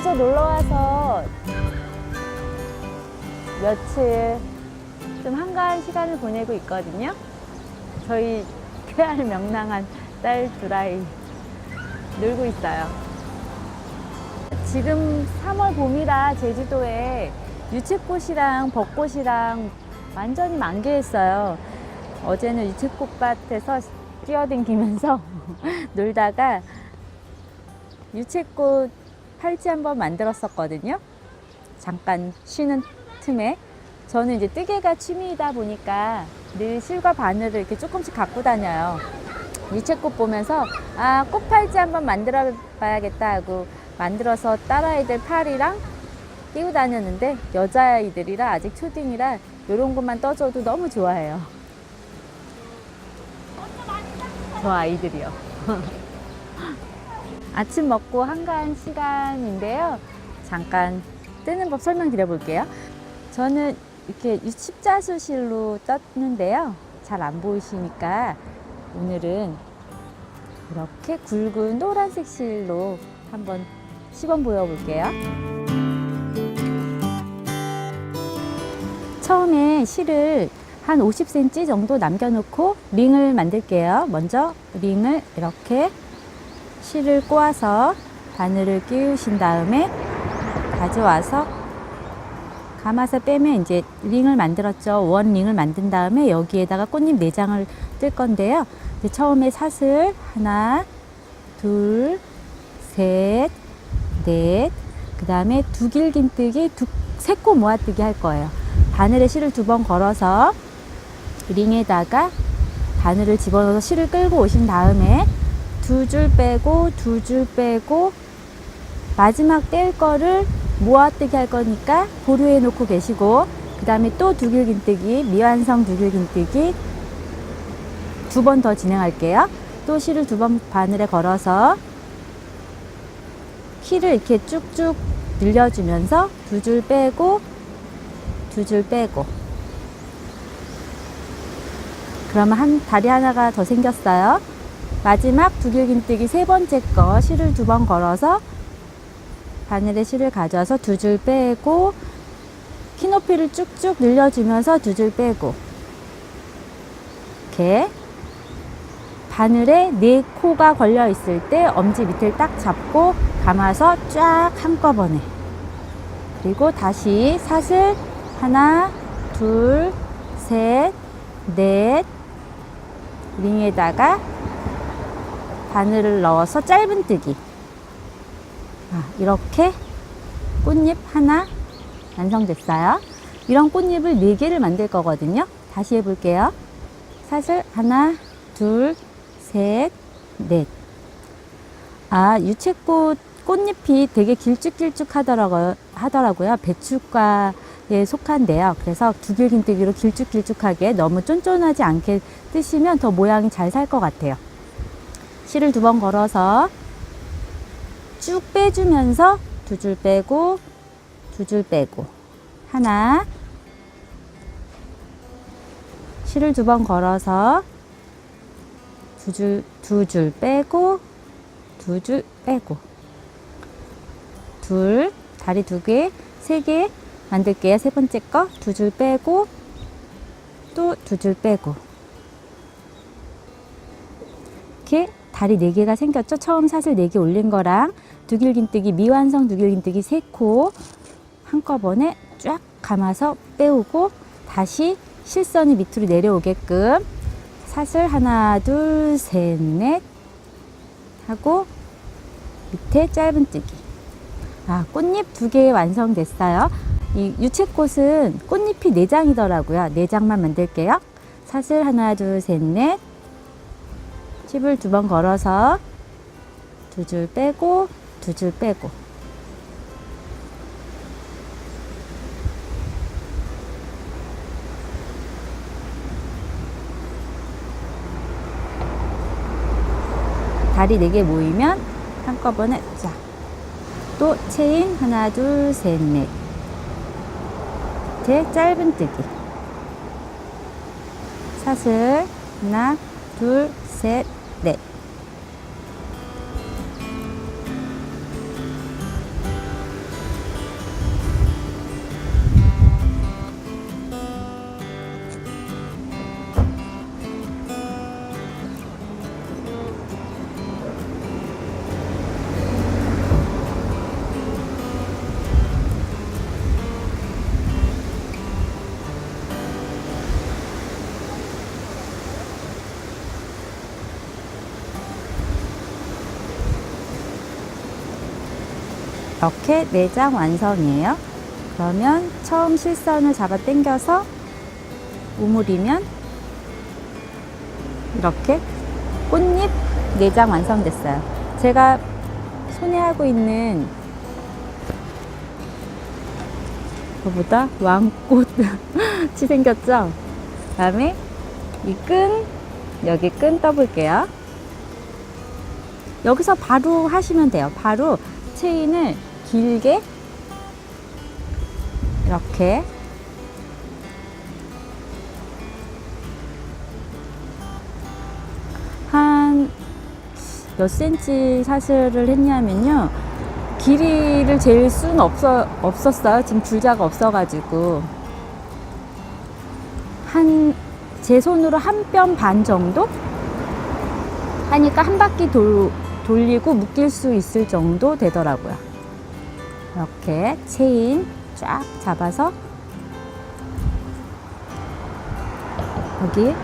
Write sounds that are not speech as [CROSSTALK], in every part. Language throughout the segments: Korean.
제주도 놀러 와서 며칠 좀 한가한 시간을 보내고 있거든요. 저희 쾌활 명랑한 딸 두라이 놀고 있어요. 지금 3월 봄이라 제주도에 유채꽃이랑 벚꽃이랑 완전히 만개했어요. 어제는 유채꽃밭에서 뛰어댕기면서 [LAUGHS] 놀다가 유채꽃 팔찌 한번 만들었었거든요. 잠깐 쉬는 틈에 저는 이제 뜨개가 취미이다 보니까 늘 실과 바늘을 이렇게 조금씩 갖고 다녀요. 유채꽃 보면서 아 꽃팔찌 한번 만들어 봐야겠다 하고 만들어서 딸아이들 팔이랑 끼고 다녔는데 여자아이들이라 아직 초딩이라 이런 것만 떠줘도 너무 좋아해요. 저 아이들이요. [LAUGHS] 아침 먹고 한가한 시간인데요. 잠깐 뜨는 법 설명드려 볼게요. 저는 이렇게 십자수실로 떴는데요. 잘 안 보이시니까 오늘은 이렇게 굵은 노란색 실로 한번 시범 보여볼게요. 처음에 실을 한 50cm 정도 남겨놓고 링을 만들게요. 먼저 링을 이렇게 실을 꼬아서 바늘을 끼우신 다음에 가져와서 감아서 빼면 이제 링을 만들었죠. 원 링을 만든 다음에 여기에다가 꽃잎 네 장을 뜰 건데요. 처음에 사슬 하나, 둘, 셋, 넷, 그 다음에 두 길긴뜨기, 두, 세코 모아뜨기 할 거예요. 바늘에 실을 두 번 걸어서 링에다가 바늘을 집어넣어서 실을 끌고 오신 다음에 두 줄 빼고 두 줄 빼고 마지막 뗄 거를 모아뜨기 할 거니까 보류해 놓고 계시고 그 다음에 또 두길긴뜨기 미완성 두길긴뜨기 두 번 더 진행할게요. 또 실을 두 번 바늘에 걸어서 키를 이렇게 쭉쭉 늘려주면서 두 줄 빼고 두 줄 빼고. 그러면 한 다리 하나가 더 생겼어요 마지막 두길긴뜨기 세 번째 거 실을 두 번 걸어서 바늘에 실을 가져와서 두 줄 빼고 키 높이를 쭉쭉 늘려주면서 두 줄 빼고 이렇게 바늘에 네 코가 걸려 있을 때 엄지 밑을 딱 잡고 감아서 쫙 한꺼번에. 그리고 다시 사슬 하나 둘 셋 넷 링에다가 바늘을 넣어서 짧은뜨기 아, 이렇게 꽃잎 하나 완성됐어요. 이런 꽃잎을 4개를 만들 거거든요. 다시 해볼게요. 사슬 하나, 둘, 셋, 넷. 아, 유채꽃 꽃잎이 되게 길쭉길쭉 하더라고요. 하더라고요. 배추과에 속한데요. 그래서 두길긴뜨기로 길쭉길쭉하게 너무 쫀쫀하지 않게 뜨시면 더 모양이 잘 살 것 같아요. 실을 두 번 걸어서 쭉 빼주면서 두 줄 빼고 두 줄 빼고. 하나. 실을 두 번 걸어서 두 줄 두 줄 빼고 두 줄 빼고. 둘 다리 두 개 세 개 만들게요. 세 번째 거. 두 줄 빼고 또 두 줄 빼고. 이렇게 다리 네개가 생겼죠? 처음 사슬 네개 올린 거랑 두길긴뜨기 미완성 두길긴뜨기 세코 한꺼번에 쫙 감아서 빼오고 다시 실선이 밑으로 내려오게끔 사슬 하나 둘 셋 넷 하고 밑에 짧은뜨기. 아 꽃잎 두 개 완성됐어요. 이 유채꽃은 꽃잎이 네 장이더라고요. 네 장만 만들게요. 사슬 하나 둘 셋 넷 칩을 두 번 걸어서 두 줄 빼고 두 줄 빼고 다리 네 개 모이면 한꺼번에 쫙. 또 체인 하나 둘 셋 넷. 밑에 짧은 뜨기. 사슬 하나 둘 셋 넷. 이렇게 내장 완성이에요. 그러면 처음 실선을 잡아 당겨서 우물이면 이렇게 꽃잎 내장 완성됐어요. 제가 손에 하고 있는 그보다 왕꽃이 [LAUGHS] 생겼죠? 다음에 이 끈, 여기 끈 떠볼게요. 여기서 바로 하시면 돼요. 바로 체인을 길게 이렇게 한몇 센치 사슬을 했냐면요. 길이를 잴 수는 없어, 없었어요. 지금 줄자가 없어가지고. 한, 제 손으로 한 뼘 반 정도? 하니까 한 바퀴 돌, 돌리고 묶일 수 있을 정도 되더라고요. 이렇게 체인 쫙 잡아서 여기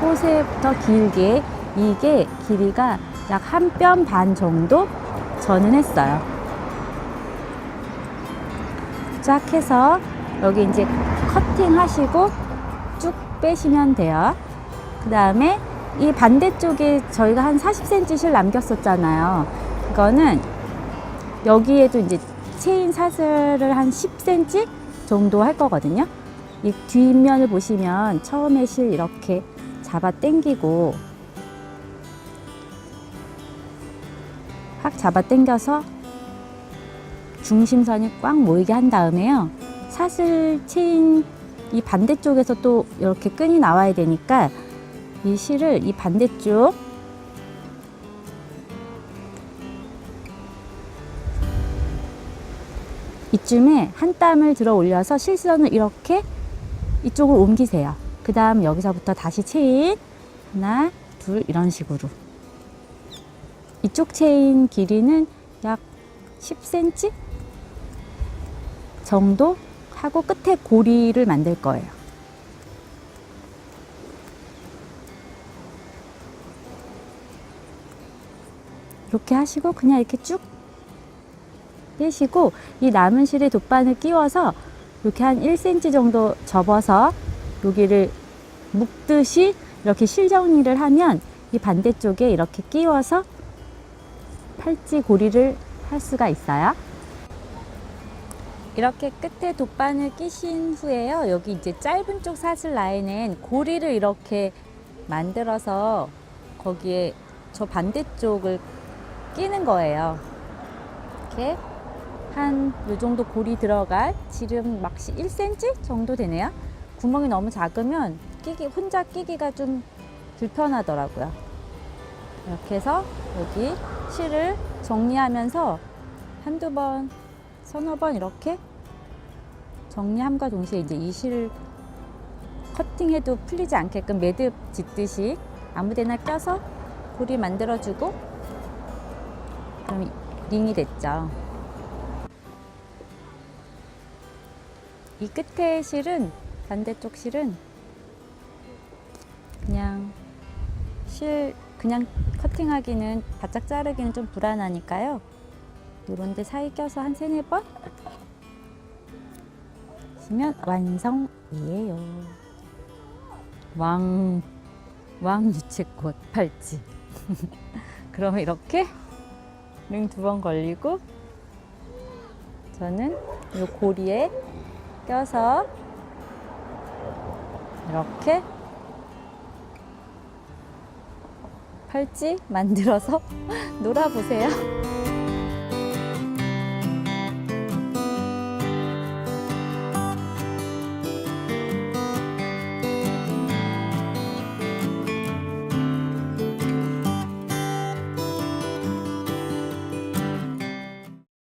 호세부터 길게 이게 길이가 약 한 뼘 반 정도 저는 했어요. 쫙 해서 여기 이제 커팅 하시고 쭉 빼시면 돼요. 그 다음에 이 반대쪽에 저희가 한 40cm 실 남겼었잖아요. 그거는 여기에도 이제 체인 사슬을 한 10cm 정도 할 거거든요. 이 뒷면을 보시면 처음에 실 이렇게 잡아 당기고 확 잡아 당겨서 중심선이 꽉 모이게 한 다음에요. 사슬 체인 이 반대쪽에서 또 이렇게 끈이 나와야 되니까 이 실을 이 반대쪽 이쯤에 한 땀을 들어 올려서 실선을 이렇게 이쪽으로 옮기세요. 그 다음 여기서부터 다시 체인 하나, 둘 이런 식으로 이쪽 체인 길이는 약 10cm 정도 하고 끝에 고리를 만들 거예요. 이렇게 하시고 그냥 이렇게 쭉 빼시고 이 남은 실에 돗바늘 끼워서 이렇게 한 1cm 정도 접어서 여기를 묶듯이 이렇게 실 정리를 하면 이 반대쪽에 이렇게 끼워서 팔찌 고리를 할 수가 있어요. 이렇게 끝에 돗바늘 끼신 후에요. 여기 이제 짧은 쪽 사슬 라인엔 고리를 이렇게 만들어서 거기에 저 반대쪽을 끼는 거예요. 이렇게 한 요 정도 고리 들어갈 지름 막시 1cm 정도 되네요. 구멍이 너무 작으면 끼기 혼자 끼기가 좀 불편하더라고요. 이렇게 해서 여기 실을 정리하면서 한두 번, 서너 번 이렇게 정리함과 동시에 이제 이 실을 커팅해도 풀리지 않게끔 매듭 짓듯이 아무 데나 껴서 고리 만들어주고 그럼 이- 링이 됐죠. 이 끝에 실은 반대쪽 실은 그냥 실 그냥 커팅하기는 바짝 자르기는 좀 불안하니까요. 요런데 사이 껴서 한 세네 번 하시면 완성이에요. 왕, 왕 유채꽃 팔찌. [LAUGHS] 그러면 이렇게 링 두 번 걸리고 저는 이 고리에 껴서 이렇게 팔찌 만들어서 [LAUGHS] 놀아보세요.